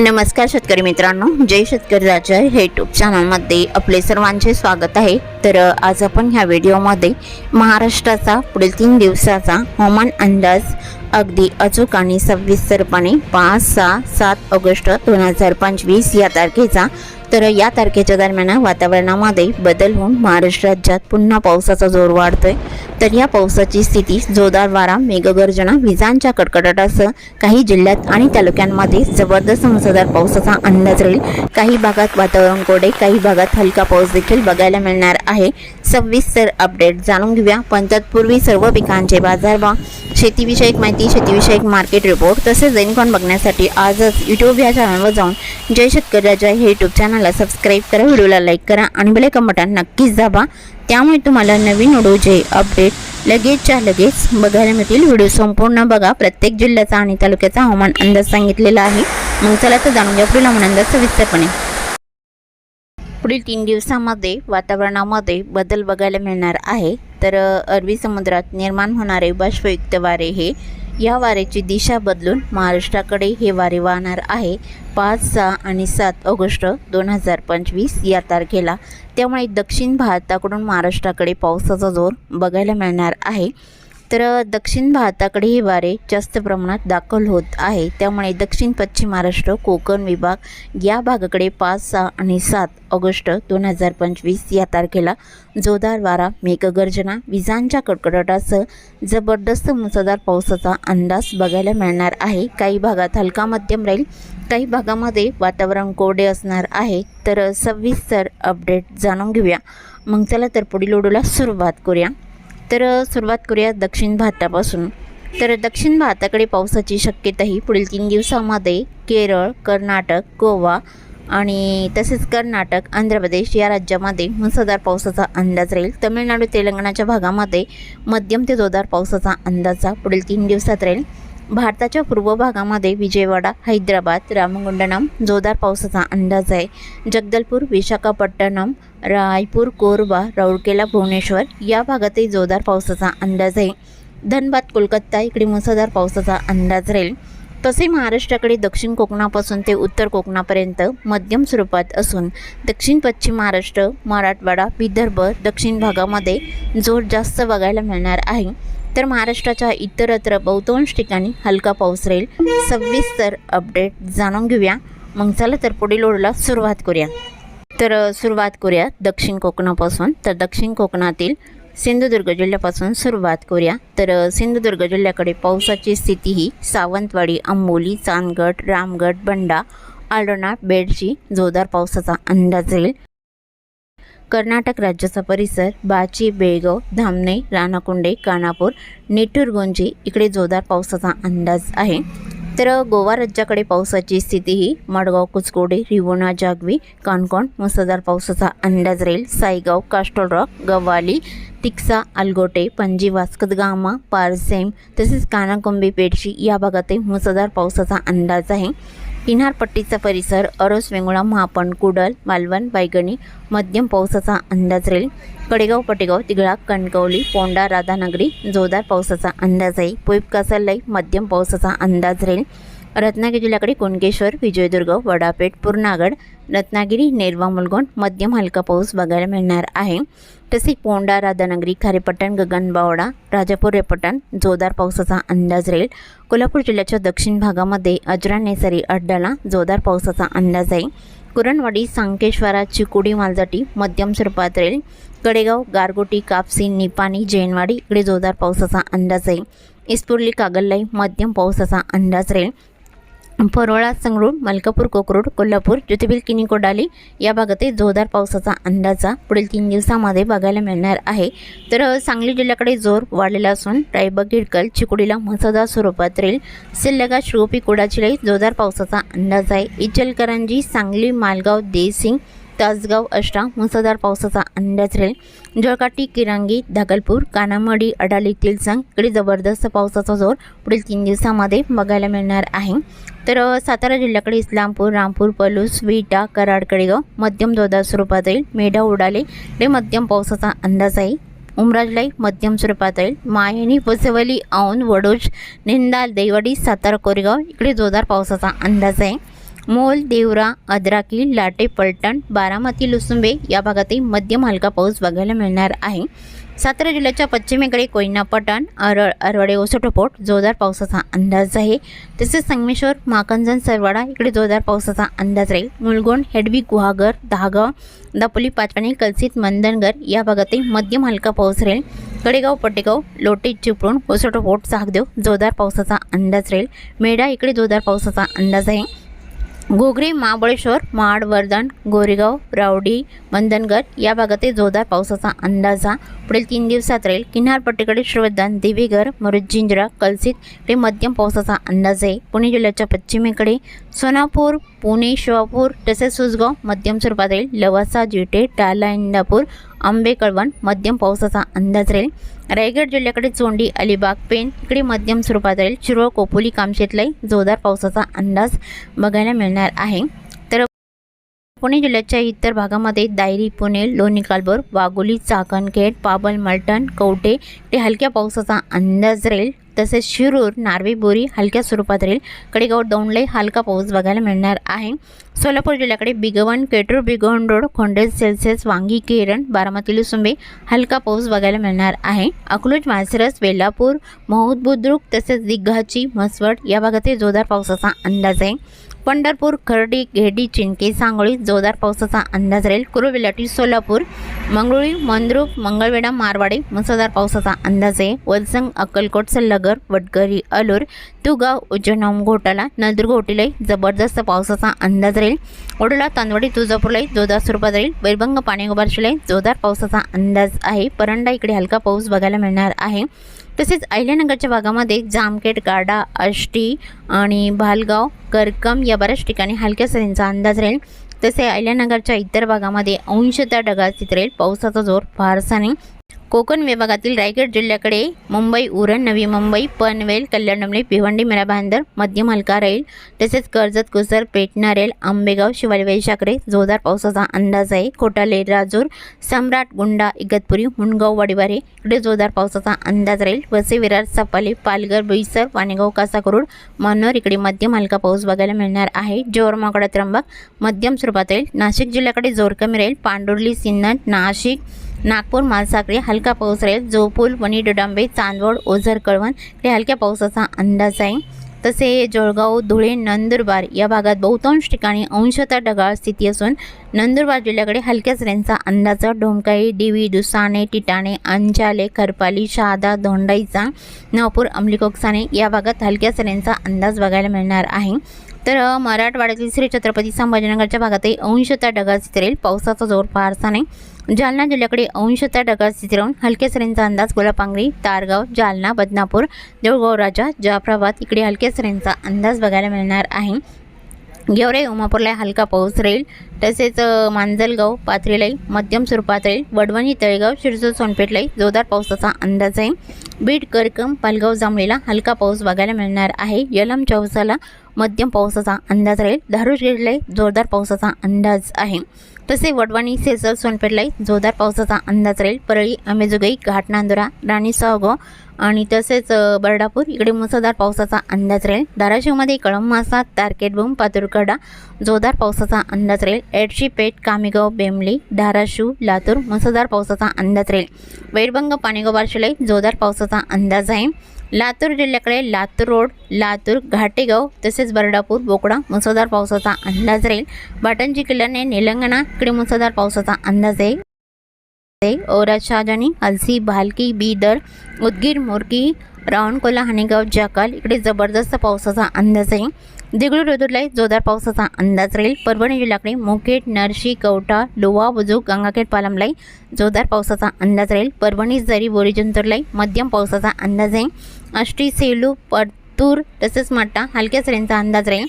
नमस्कार शेतकरी मित्रांनो जय शेतकरी राजा हे यूट्यूब चॅनलमध्ये आपले सर्वांचे स्वागत आहे. तर आज आपण ह्या व्हिडिओमध्ये महाराष्ट्राचा पुढील तीन दिवसाचा हवामान अंदाज अगदी अचूक आणि सविस्तरपणे पाच सहा सात ऑगस्ट दोन हजार पंचवीस या तारखेचा. तर या तारखेच्या दरम्यान वातावरणामध्ये बदल होऊन महाराष्ट्र राज्यात पुन्हा पावसाचा जोर वाढतोय. तर या पावसाची स्थिती जोरदार वारा मेघगर्जना विजांच्या कडकडाटासह काही जिल्ह्यात आणि तालुक्यांमध्ये जबरदस्त मुसळधार पावसाचा अंदाज राहील. काही भागात वातावरण कोरडे काही भागात हलका पाऊस देखील बघायला मिळणार आहे. सविस्तर अपडेट जाणून घेऊया. पण तत्पूर्वी सर्व पिकांचे बाजारभाव शेतीविषयक माहिती शेतीविषयक मार्केट रिपोर्ट तसेच दैनिकॉन बघण्यासाठी आजच यूट्यूब या चॅनलवर जाऊन जय शेतकरी हे यूट्यूब चॅनलला सबस्क्राईब करा व्हिडिओला लाईक करा आणि बेल बटन नक्कीच दाबा. त्यामुळे तुम्हाला नवीन उडोजे अपडेट लगेचच्या लगेच बघायला मिळतील. व्हिडिओ संपूर्ण बघा. प्रत्येक जिल्ह्याचा आणि तालुक्याचा हवामान अंदाज सांगितलेला आहे. मग चला तर जाणून घ्या पुढील हवामान अंदाज सविस्तरपणे. पुढील तीन दिवसामध्ये वातावरणामध्ये बदल बघायला मिळणार आहे. तर अरबी समुद्रात निर्माण होणारे बाष्पयुक्त वारे हे या वाऱ्याची दिशा बदलून महाराष्ट्राकडे हे वारे वाहणार आहे. पाच सहा आणि सात ऑगस्ट दोन हजार पंचवीस या तारखेला. त्यामुळे दक्षिण भारताकडून महाराष्ट्राकडे पावसाचा जोर बघायला मिळणार आहे. तर दक्षिण भारताकडे हे वारे जास्त प्रमाणात दाखल होत आहे. त्यामुळे दक्षिण पश्चिम महाराष्ट्र कोकण विभाग या भागाकडे पाच सहा आणि सात ऑगस्ट दोन हजार पंचवीस या तारखेला जोरदार वारा मेघगर्जना विजांच्या कडकडाटासह जबरदस्त मुसळधार पावसाचा अंदाज बघायला मिळणार आहे. काही भागात हलका मध्यम राहील. काही भागामध्ये वातावरण कोरडे असणार आहे. तर सविस्तर अपडेट जाणून घेऊया. मग चला तर पुढील ओढूला सुरुवात करूया. तर सुरुवात करूया दक्षिण भारतापासून. तर दक्षिण भारताकडे पावसाची शक्यता ही पुढील तीन दिवसामध्ये केरळ कर्नाटक गोवा आणि तसेच कर्नाटक आंध्र प्रदेश या राज्यामध्ये मुसळधार पावसाचा अंदाज राहील. तमिळनाडू तेलंगणाच्या भागामध्ये मध्यम ते जोरदार पावसाचा अंदाज पुढील तीन दिवसात राहील. भारताच्या पूर्व भागामध्ये विजयवाडा हैदराबाद रामगुंडनम जोरदार पावसाचा अंदाज आहे. जगदलपूर विशाखापट्टणम रायपूर कोरबा राऊरकेला भुवनेश्वर या भागातही जोरदार पावसाचा अंदाज आहे. धनबाद कोलकाता इकडे मुसळधार पावसाचा अंदाज राहील. तसे महाराष्ट्राकडे दक्षिण कोकणापासून ते उत्तर कोकणापर्यंत मध्यम स्वरूपात असून दक्षिण पश्चिम महाराष्ट्र मराठवाडा विदर्भ दक्षिण भागामध्ये जोर जास्त बघायला मिळणार आहे. तर महाराष्ट्राच्या इतरत्र बहुतांश ठिकाणी हलका पाऊस राहील. सविस्तर अपडेट जाणून घेऊया. मग चला तर पुढील ओढला सुरुवात करूया. तर सुरुवात करूया दक्षिण कोकणापासून. तर दक्षिण कोकणातील सिंधुदुर्ग जिल्ह्यापासून सुरुवात करूया. तर सिंधुदुर्ग जिल्ह्याकडे पावसाची स्थिती ही सावंतवाडी अंबोली चांदगड रामगड बंडा आळणा बेडशी जोरदार पावसाचा अंदाज येईल कर्नाटक राज्याचा परिसर बाची बेळगाव धामणे राणाकुंडे कानापूर नेटूर इकडे जोरदार पावसाचा अंदाज आहे. तर गोवा राज्याकडे पावसाची स्थिती ही मडगाव कुचकोडे रिवोणा जागवी काणकोण मुसळधार पावसाचा अंदाज राहील. साईगाव कास्टोल रॉक गव्हाली तिक्सा अलगोटे पणजी वास्कदगामा पारसेम तसेच कानाकोंबी पेडशी या भागातही मुसळधार पावसाचा अंदाज आहे. किनारपट्टीचा परिसर अरोस वेंगुळा महापण कुडल मालवण बायगणी मध्यम पावसाचा अंदाज राहील. कडेगाव पटेगाव तिघळा कणकवली पोंडा राधानगरी जोरदार पावसाचा अंदाज आहे. पोईप कासालई मध्यम पावसाचा अंदाज राहील. रत्नागिरी जिल्ह्याकडे कुणकेश्वर विजयदुर्ग वडापेठ पूर्णागड रत्नागिरी नेरवा मुलगोंड मध्यम हलका पाऊस बघायला मिळणार आहे. तसेच पोंडा राधानगरी खारेपट्टण गगनबावडा राजापूर रेपटण जोरदार पावसाचा अंदाज राहील. कोल्हापूर जिल्ह्याच्या दक्षिण भागामध्ये अजरा नेसरी अड्डाला जोरदार पावसाचा अंदाज आहे. कुरणवाडी सांकेश्वरा चिकोडी मालजाटी मध्यम स्वरूपात राहील. कडेगाव गारगोटी कापसी निपाणी जैनवाडी इकडे जोरदार पावसाचा अंदाज आहे. इस्पुर्ली कागललाई मध्यम पावसाचा अंदाज राहील. परोळा संगरूळ मलकापूर कोकरूड कोल्हापूर ज्योतिबिल किनी कोडाली या भागातही जोरदार पावसाचा अंदाजा पुढील तीन दिवसामध्ये बघायला मिळणार आहे. तर सांगली जिल्ह्याकडे जोर वाढलेला असून रायबग गिडकल चिकुडीला मुसळधार स्वरूपात राहील. सिल्लगा श्रोपी कोडाचिलाही जोरदार पावसाचा अंदाज आहे. इचलकरंजी सांगली मालगाव देसिंग तासगाव अष्टा मुसळधार पावसाचा अंदाज राहील. जळकाटी किरांगी धागलपूर कानामडी अडाली तिलसंग इकडे जबरदस्त पावसाचा जोर पुढील तीन दिवसामध्ये बघायला मिळणार आहे. तर सातारा जिल्ह्याकडे इस्लामपूर रामपूर पलूस विटा कराड कडेगाव मध्यम जोरदार स्वरूपात येईल. मेढा उडाले हे मध्यम पावसाचा अंदाज आहे. उमराजलाई मध्यम स्वरूपात येईल. मायनी पसवली औंध वडोज निंदाल देवाडी सातारा कोरेगाव इकडे जोरदार पावसाचा अंदाज आहे. मोल देवरा अद्राकी लाटे पलटण बारामती लुसुंबे या भागातही मध्यम हलका पाऊस बघायला मिळणार आहे. सातारा जिल्ह्याच्या पश्चिमेकडे कोयना पटण अरळ अरवडे ओसोटोपोट जोरदार पावसाचा अंदाज आहे. तसेच संगमेश्वर माकंजन सरवाडा इकडे जोरदार पावसाचा अंदाज राहील. मुलगोंड हेडवी गुहागर दहागाव दापोली पाचपाणी कलसित मंदनगर या भागातही मध्यम हलका पाऊस राहील. कडेगाव पटेगाव लोटे चिपळूण ओसोटोपोट सागदेव जोरदार पावसाचा अंदाज राहील. मेढा इकडे जोरदार पावसाचा अंदाज आहे. घोगरी महाबळेश्वर महाड वर्धन गोरेगाव रावडी मंदनगर या भागातही जोरदार पावसाचा अंदाज हा पुढील तीन दिवसात राहील. किनारपट्टीकडे श्रवधान देवीगर मुरुजिंजरा कलसित ते मध्यम पावसाचा अंदाज आहे. पुणे जिल्ह्याच्या पश्चिमेकडे सोनापूर पुणे शिवापूर तसेच सुसगाव मध्यम स्वरूपात राहील. लवासा जिटे टाला इंदापूर आंबे कळवण मध्यम पावसाचा अंदाज राहील. रायगड जिल्ह्याकडे चोंडी अलिबाग पेन इकडे मध्यम स्वरूपात राहील. शिरोळ कोपोली कामशेतलाई जोरदार पावसाचा अंदाज बघायला मिळणार आहे. तर पुणे जिल्ह्याच्या इतर भागामध्ये दायरी पुणे लोणी कालबोर वाघोली चाकणखेड पाबल मलटण कवटे ते हलक्या पावसाचा अंदाज राहील. तसेच शिरूर नार्वे बोरी हलक्या स्वरूपात राहील कडेगाव दौंडले हलका पाऊस बघायला मिळणार आहे. सोलापूर जिल्ह्याकडे बिगवन केटूर बिगवण रोड खोंडेज सेल्सिअस वांगी केरण बारामती लुसुंबे हलका पाऊस बघायला मिळणार आहे. अकलूज माळसरस वेल्लापूर महूद बुद्रुक तसेच दिग्घाची म्हसवड या भागातही जोरदार पावसाचा अंदाज आहे. पंढरपूर खर्डी घेडी चिंके सांगोळी जोरदार पावसाचा अंदाज राहील. कुरुविलाटी सोलापूर मंगळुळी मंद्रुप मंगळवेढा मारवाडी मुसळधार पावसाचा अंदाज आहे. वलसंग अक्कलकोट सल्लगर वडगरी अलूर तुगाव उज्जैन घोटाला नंदुरघोटीलाही जबरदस्त पावसाचा अंदाज राहील. ओडोला तांदवाडी तुळजापूरलाही जोरदार स्वरूपात राहील. बैरभंग पाणीगोबारशीलाही जोरदार पावसाचा अंदाज आहे. परंडा इकडे हलका पाऊस बघायला मिळणार आहे. तसेच अहिल्यानगरच्या भागामध्ये जामखेड गाडा आष्टी आणि भालगाव करकम या बऱ्याच ठिकाणी हलक्या सरींचा अंदाज राहील. तसे अहिल्यानगरच्या इतर भागामध्ये अंशतः ढगाळ स्थित राहील पावसाचा जोर फारसा नाही. कोकण विभागातील रायगड जिल्ह्याकडे मुंबई उरण नवी मुंबई पनवेल कल्याणडोंबरी भिवंडी मिराभांदर मध्य मध्यम हलका राहील तसेच कर्जत कुसर पेटणा रेल आंबेगाव शिवाली वैशाखरे जोरदार पावसाचा अंदाज आहे. खोटाले राजूर सम्राट गुंडा इगतपुरी मुंडगाव वाडीवारे इकडे जोरदार पावसाचा अंदाज राहील. वसे विरार सपाले पालघर बोईसर वाणेगाव कासाकरोड मनोर इकडे मध्यम हलका पाऊस बघायला मिळणार आहे. जोरमाकडा त्र्यंबक मध्यम स्वरूपात राहील नाशिक जिल्ह्याकडे जोर कमी राहील. पांडुर्ली सिन्नर नाशिक नागपूर मालसाकडे हलका पाऊस राहील. जोपूल वणी डोडांबे चांदवड ओझर कळवण हे हलक्या पावसाचा अंदाज आहे. तसे जळगाव धुळे नंदुरबार या भागात बहुतांश ठिकाणी अंशतः ढगाळ स्थिती असून नंदुरबार जिल्ह्याकडे हलक्या सऱ्यांचा अंदाज डोमकाई डिवी दुसाणे टिटाणे अंजाले खरपाली शहादा धोंडाईचा नवापूर अंमलीकोकसाने या भागात हलक्या सऱ्यांचा अंदाज बघायला मिळणार आहे. तर मराठवाड्यातील श्री छत्रपती संभाजीनगरच्या भागातही अंशतः ढगाळ स्थिती राहील. पावसाचा जोर फारसा नाही. जालना जिल्ह्याकडे अंशतः ढगाळ स्थिती राहून हलक्या सरींचा अंदाज गोलापांगरी तारगाव जालना बदनापूर देऊळगाव राजा जाफराबाद इकडे हलक्या सरींचा अंदाज बघायला मिळणार आहे. गेवराई उमापूरला हलका पाऊस राहील. तसेच मांजलगाव पाथरीलाही मध्यम स्वरूपात राहील वडवणी तळेगाव शिरसोड सोनपेठलाही जोरदार पावसाचा अंदाज आहे. बीड करकम पालगाव जांभळीला हलका पाऊस बघायला मिळणार आहे. यलम चौसाला मध्यम पावसाचा अंदाज राहील. धारूर जोरदार पावसाचा अंदाज आहे. तसे वडवाणी सेसर सोनपेठलाही जोरदार पावसाचा अंदाज राहील. परळी अमेजुगई घाटनांदुरा राणी सावगाव आणि तसेच बरडापूर बर्डापूर इकडे मुसळधार पावसाचा अंदाज राहील. धाराशिवमध्ये कळंब तारकेटबूम पातुरकडा जोरदार पावसाचा अंदाज राहील. एडशी पेठ कामेगाव बेमली धाराशिव लातूर मुसळधार पावसाचा अंदाज राहील. वैरभंग पाणीगाव बारशिलाई जोरदार पावसाचा अंदाज आहे. लातूर जिल्ह्याकडे लातूर रोड लातूर घाटेगाव तसेच बर्डापूर बोकडा मुसळधार पावसाचा अंदाज राहील. बाटंजी किल्ल्याने निलंगणा इकडे मुसळधार पावसाचा अंदाज आहे औरत शहाजानी अलसी भालकी बीदर उदगीर मोरकी रावणकोला हाणेगाव जाकाल इकडे जबरदस्त पावसाचा अंदाज आहे दिगळू रोदूरलाही जोरदार पावसाचा अंदाज राहील. परभणी जिल्ह्याकडे मुखेड नरशी कवठा लोहा बुजुक गंगाखेड पालमलाई जोरदार पावसाचा अंदाज राहील. परभणी जरी बोरी मध्यम पावसाचा अंदाज आहे आष्टी सेलू परतूर तसेच मट्टा हलक्या सरींचा अंदाज राहील.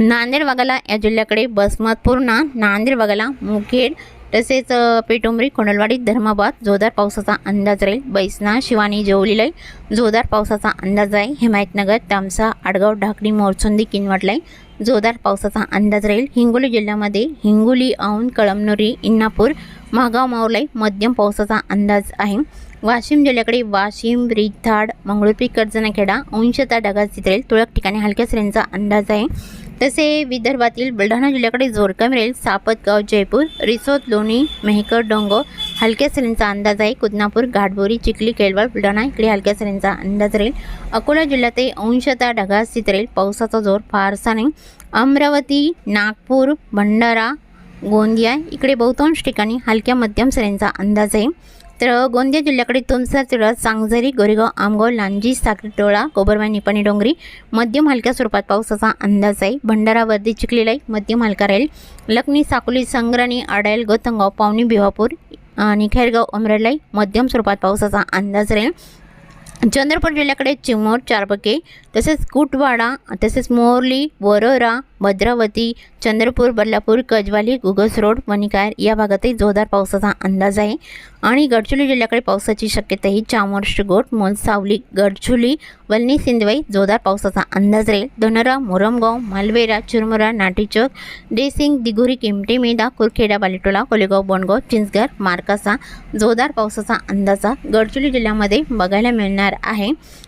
नांदेड वाघाला या जिल्ह्याकडे बसमतपूर्णा नांदेड वाघाला मुखेड तसेच पेटुंबरी कोंडलवाडी धर्माबाद जोरदार पावसाचा अंदाज राहील. बैसना शिवानी जेवलीलाई जोरदार पावसाचा अंदाज आहे हिमायतनगर तामसा आडगाव ढाकणी मोरचुंदी किनवटलाई जोरदार पावसाचा अंदाज राहील. हिंगोली जिल्ह्यामध्ये हिंगोली औंध कळमनुरी इंनापूर महागाव मावलाई मध्यम पावसाचा अंदाज आहे. वाशिम जिल्ह्याकडे वाशिम रिथाड मंगळुरपी कर्जनाखेडा अंशता ढगात चित्रेल. राहील तुळक ठिकाणी हलक्या सरींचा अंदाज आहे. तसे विदर्भातील बुलढाणा जिल्ह्याकडे जोर कमी राहील सापतगाव जयपूर रिसोद लोणी मेहकर डोंगो हलक्या सरींचा अंदाज आहे. कुदनापूर घाटबोरी चिखली केळवळ बुलढाणा इकडे हलक्या सरींचा अंदाज राहील. अकोला जिल्ह्यातही अंशता ढगाळ चित्रेल. पावसाचा जोर फारसा नाही. अमरावती नागपूर भंडारा गोंदिया इकडे बहुतांश ठिकाणी हलक्या मध्यम सरींचा अंदाज आहे. तर गोंदिया जिल्ह्याकडे तुमसर तुळा सांगझरी गोरेगाव आमगाव लांजी साखरी टोळा कोबरवाई निपाणी डोंगरी मध्यम हलक्या स्वरूपात पावसाचा अंदाज आहे. भंडारा वर्दी चिखलीला मध्यम हलका राहील. लखनी साकोली संग्राणी आडायल गोतंगाव पावनी भिवापूर आणि खैरगाव अमरेलाई मध्यम स्वरूपात पावसाचा अंदाज राहील. चंद्रपूर जिल्ह्याकडे चिमोर चारबके तसेच कुटवाडा तसेच मोरली वरोरा भद्रावती चंद्रपूर बदलापूर कजवाली गुगस रोड मणिकार या भागातही जोरदार पावसाचा अंदाज आहे. आणि गडचुली जिल्ह्याकडे पावसाची शक्यता ही चामोर मोल सावली गडचुली वल्नी सिंदवाई जोरदार पावसाचा अंदाज राहील. धनोरा मोरमगाव मालवेरा चुरमुरा नाटीचौक देसिंग दिगोरी किमटे मेदा कुरखेडा बालेटोला कोलेगाव बोंडगाव चिंचघर मार्कासा जोरदार पावसाचा अंदाजा गडचुली जिल्ह्यामध्ये बघायला मिळणार आहे.